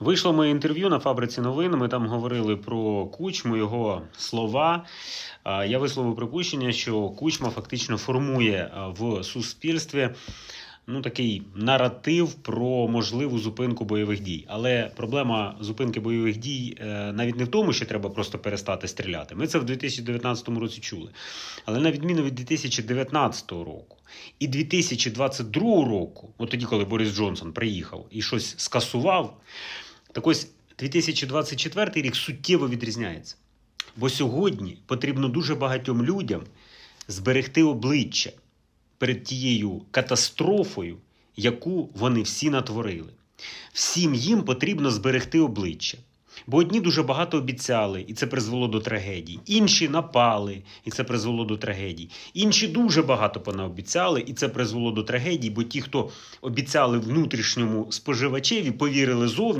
Вийшло моє інтерв'ю на фабриці новин. Ми там говорили про кучму, його слова. Я висловив припущення, що кучма фактично формує в суспільстві ну, такий наратив про можливу зупинку бойових дій. Але проблема зупинки бойових дій е, навіть не в тому, що треба просто перестати стріляти. Ми це в 2019 році чули. Але на відміну від 2019 року і 2022 року, от тоді, коли Борис Джонсон приїхав і щось скасував, так ось 2024 рік суттєво відрізняється. Бо сьогодні потрібно дуже багатьом людям зберегти обличчя перед тією катастрофою, яку вони всі натворили. Всім їм потрібно зберегти обличчя. Бо одні дуже багато обіцяли, і це призвело до трагедій. Інші напали, і це призвело до трагедій. Інші дуже багато понаобіцяли, і це призвело до трагедій, бо ті, хто обіцяли внутрішньому споживачеві, повірили зовні.